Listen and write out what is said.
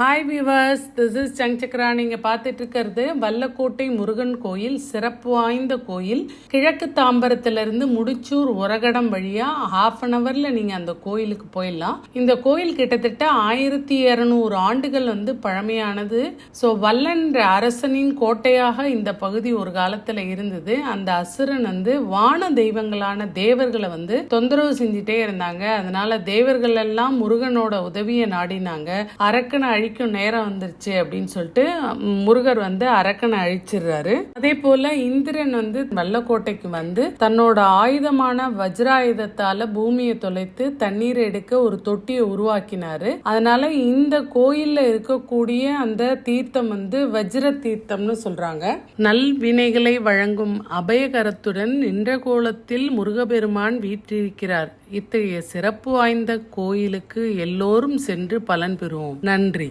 Hi viewers this is சங்சக்ரா நீங்கள் பார்த்துட்டு இருக்கிறது வல்லக்கோட்டை முருகன் கோயில் சிறப்பு வாய்ந்த கோயில். கிழக்கு தாம்பரத்திலிருந்து முடிச்சூர் உரகடம் வழியா ஹாஃப் அன் ஹவரில் நீங்கள் அந்த கோயிலுக்கு போயிடலாம். இந்த கோயில் கிட்டத்தட்ட ஆயிரத்தி இரநூறு ஆண்டுகள் வந்து பழமையானது. ஸோ வல்லன்ற அரசனின் கோட்டையாக இந்த பகுதி ஒரு காலத்தில் இருந்தது. அந்த அசுரன் வந்து வான தெய்வங்களான தேவர்களை வந்து தொந்தரவு செஞ்சுட்டே இருந்தாங்க. அதனால தேவர்கள் எல்லாம் முருகனோட உதவியை நாடினாங்க. அரக்கனை அழிக்கும் நேரம் வந்துருச்சு அப்படின்னு சொல்லிட்டு முருகர் வந்து அரக்கனை அழிச்சிடுறாரு. அதே போல இந்திரன் வந்து வல்லக்கோட்டைக்கு வந்து தன்னோட ஆயுதமான வஜ்ராயுதத்தால பூமியை தொலைத்து தண்ணீர் எடுக்க ஒரு தொட்டியை உருவாக்கினாரு. அதனால இந்த கோயில்ல இருக்கக்கூடிய அந்த தீர்த்தம் வந்து வஜ்ர தீர்த்தம்னு சொல்றாங்க. நல் வினைகளை வழங்கும் அபயகரத்துடன் நின்ற கோலத்தில் முருகபெருமான் வீற்றிருக்கிறார். இத்தகைய சிறப்பு வாய்ந்த கோயிலுக்கு எல்லோரும் சென்று பலன் பெறுவோம். நன்றி.